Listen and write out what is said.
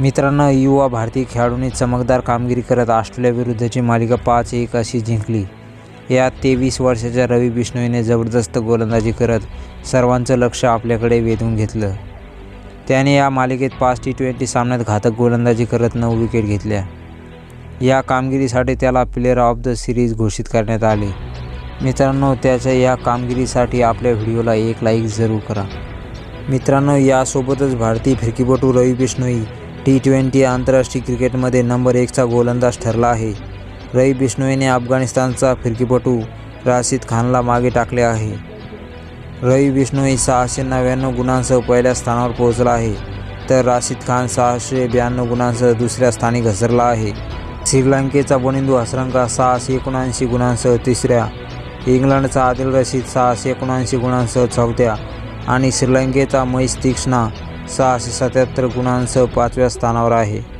मित्रांनो युवा भारतीय खेळाडूंनी चमकदार कामगिरी करत ऑस्ट्रेलियाविरुद्धची मालिका पाच एक अशी जिंकली. यात तेवीस वर्षाच्या रवी बिष्णोईने जबरदस्त गोलंदाजी करत सर्वांचं लक्ष आपल्याकडे वेधून घेतलं. त्याने या मालिकेत पाच टी ट्वेंटी सामन्यात घातक गोलंदाजी करत नऊ विकेट घेतल्या. या कामगिरीसाठी त्याला प्लेअर ऑफ द सिरीज घोषित करण्यात आले. मित्रांनो त्याच्या या कामगिरीसाठी आपल्या व्हिडिओला एक लाईक जरूर करा. मित्रांनो यासोबतच भारतीय फिरकीपटू रवी बिष्णोई टी ट्वेंटी आंतरराष्ट्रीय क्रिकेटमध्ये नंबर एकचा गोलंदाज ठरला आहे. रई बिश्नोईने अफगाणिस्तानचा फिरकीपटू राशिद खानला मागे टाकले आहे. रवी बिश्नोई सहाशे नव्याण्णव गुणांसह पहिल्या स्थानावर पोहोचला आहे तर राशिद खान सहाशे ब्याण्णव गुणांसह दुसऱ्या स्थानी घसरला आहे. श्रीलंकेचा बनिंदू हसरंगा सहाशे एकोणऐंशी गुणांसह तिसऱ्या इंग्लंडचा आदिल रशीद सहाशे एकोणऐंशी गुणांसह चौथ्या आणि श्रीलंकेचा महेश तीक्ष्णा सहाशे सत्याहत्तर गुणांसह पाचव्या स्थानावर आहे.